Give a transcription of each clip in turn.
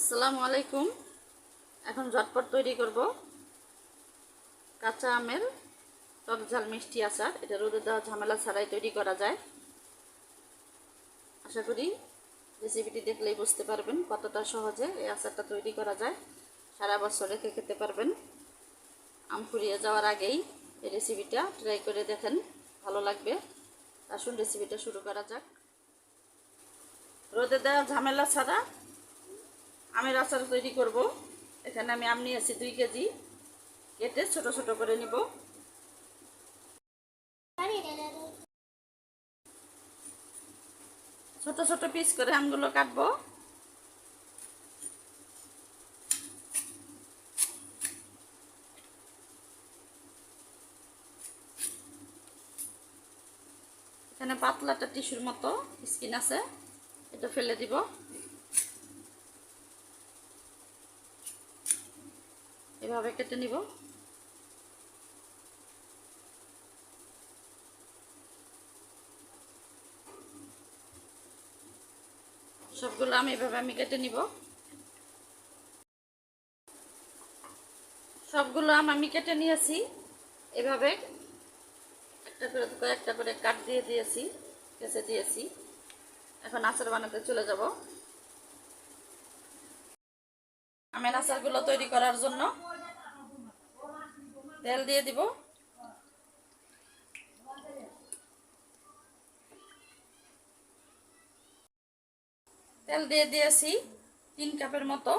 আসসালামু আলাইকুম। এখন ঝটপট তৈরি করব কাঁচা আমের টক ঝাল মিষ্টি আচার। এটা রোদে দেওয়া ঝামেলা ছাড়াই তৈরি করা যায়। আশা করি রেসিপিটি দেখলেই বুঝতে পারবেন কতটা সহজে এই আচারটা তৈরি করা যায়। সারা বছর রেখে খেতে পারবেন। আম ফুরিয়ে যাওয়ার আগেই এই রেসিপিটা ট্রাই করে দেখেন, ভালো লাগবে। আসুন রেসিপিটা শুরু করা যাক। রোদে দেওয়া ঝামেলা ছাড়া আমের আচার তৈরি করব। এখানে আমি আম নিয়েছি দুই কেজি। কেটে ছোট ছোট করে নিব। ছোট ছোট পিস করে আমগুলো কাটবো। এখানে পাতলাটা টিস্যুর মতো স্কিন আছে। এটা ফেলে দিব। এভাবে কেটে নিব? সবগুলো আমি এভাবে আমি কেটে নিব। সবগুলো আম আমি কেটে নিয়েছি। এভাবে একটা করে কয়েকটা করে কাট দিয়ে দিয়েছি কেসে দিয়েছি। এখন আচার বানাতে চলে যাব। আমের আচারগুলো তৈরি করার জন্য তেল দিয়ে দিব। তেল দিয়ে দিয়েছি তিন কাপের মতো।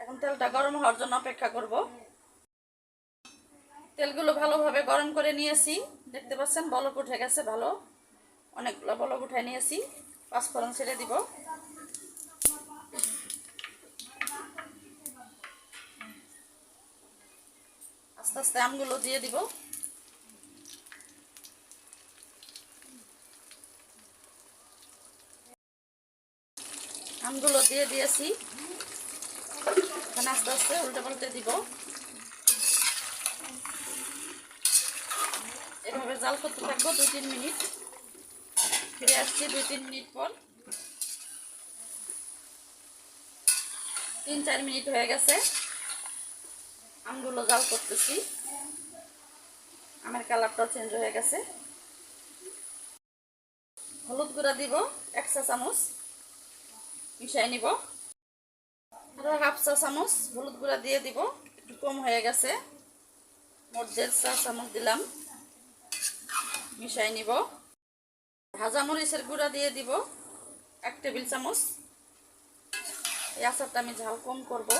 এখন তেলটা গরম হওয়ার জন্য অপেক্ষা করব। তেলগুলো ভালোভাবে গরম করে নিয়েছি। দেখতে পাচ্ছেন, বলক উঠে গেছে ভালো। অনেকগুলো বলক উঠে নিয়েছি। পাঁচফোড়ন ছেড়ে দিব। আস্তে আস্তে আমগুলো দিয়ে দিব। আমগুলো দিয়ে দিয়েছি। এখানে আস্তে আস্তে উল্টে পাল্টে দিব। এভাবে জাল করতে থাকব দুই তিন মিনিট। ফিরে আসছি দুই তিন মিনিট পর। তিন চার মিনিট হয়ে গেছে। আমগুলো জাল করতেছি। আমের কালারটাও চেঞ্জ হয়ে গেছে। হলুদ গুঁড়া দিব, এক চা চামচ। মিশাই নিব। আরও হাফ চা চামচ হলুদ গুঁড়া দিয়ে দিব, একটু কম হয়ে গেছে। মোট দেড় চা চামচ দিলাম। মিশাই নিব। ভাজা মরিচের গুঁড়া দিয়ে দিব, এক টেবিল চামচ। এই আচারটা আমি ঝাল কম করব।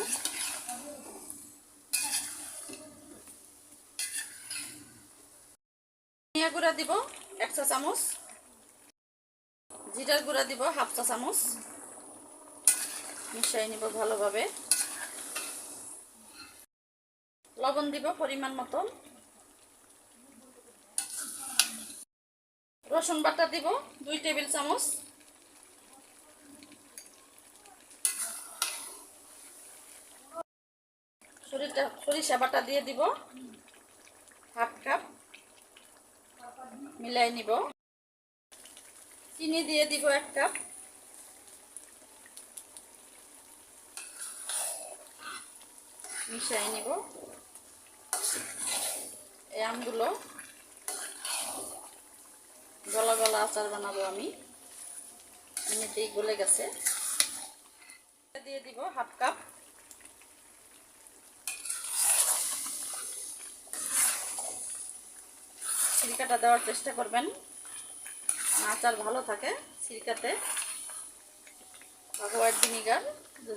ধনিয়া গুঁড়া দিব, এক চা চামচ। জিরার গুঁড়া দিব, হাফ চা চামচ। মিশাই নিব ভালোভাবে। লবণ দিব পরিমাণ মতন। রসুন বাটা দিব, দুই টেবিল চামচ। সরিষা বাটা দিয়ে দিব, হাফ কাপ। মিলাই নিব। চিনি দিয়ে দিব এক কাপ। মিশাই নিব। এই আমগুলো গলা গলা আচার বানাবো আমি। এমনিতেই গলে গেছে। দিয়ে দিব হাফ কাপ। সিরকাটা দেওয়ার চেষ্টা করবেন। আচার ভালো থাকে সিরকাতে। হোয়াইট ভিনিগার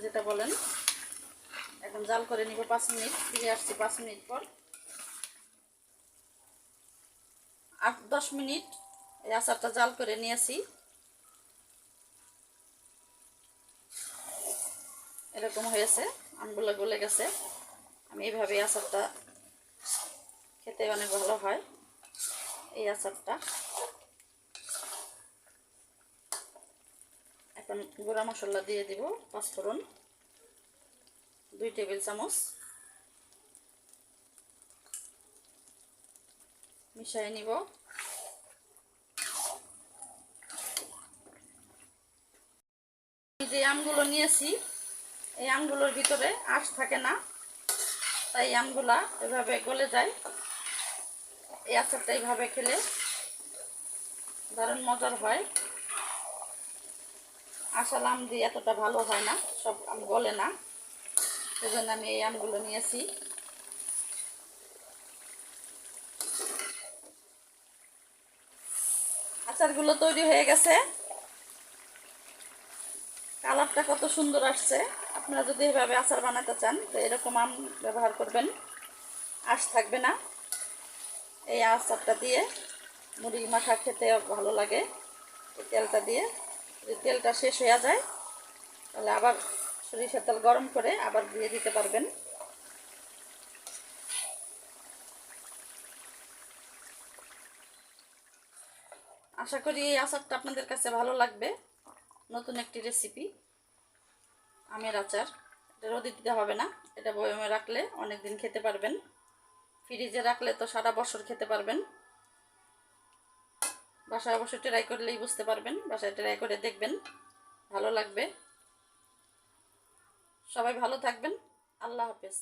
যেটা বলেন। এখন জাল করে নিব পাঁচ মিনিট, ফিরে আসছি পাঁচ মিনিট পর। আট, দশ মিনিট এই আচারটা জাল করে নিয়েছি। এরকম হয়েছে, আমগুলো গলে গেছে। আমি এইভাবে আচারটা খেতে অনেক ভালো হয়। এই আচারটা। এখন গুঁড়া মশলা দিয়ে দিব পাঁচফোড়ন দুই টেবিল চামচ। মিশাই নিব। যে আমগুলো নিয়েছি, এই আমগুলোর ভিতরে আঁশ থাকে না, তাই আমগুলা এভাবে গলে যায়। এই আচারটা এইভাবে খেলে দারুণ মজার হয়। আসল আম দিয়ে এতটা ভালো হয় না, সব আম গলে না। সেজন্য আমি এই আমগুলো নিয়েছি। আচারগুলো তৈরি হয়ে গেছে। কালারটা কত সুন্দর আসছে। আপনারা যদি এভাবে আচার বানাতে চান, তো এরকম আম ব্যবহার করবেন। আঁশ থাকবে না। এই আচারটা দিয়ে মুড়ি মাখা খেতে ভালো লাগে, এই তেলটা দিয়ে। যদি তেলটা শেষ হয়ে যায়, তাহলে আবার সরিষার তেল গরম করে আবার দিয়ে দিতে পারবেন। আশা করি এই আচারটা আপনাদের কাছে ভালো লাগবে। নতুন একটি রেসিপি আমের আচার। এটা রোদে দিতে হবে না, এটা বয়মে রাখলে অনেক দিন খেতে পারবেন। ফ্রিজে রাখলে তো সারা বছর খেতে পারবেন। বাসায় অবশ্যই ট্রাই করলেই বুঝতে পারবেন, বাসায় ট্রাই করে দেখবেন, ভালো লাগবে। সবাই ভালো থাকবেন, আল্লাহ হাফেজ।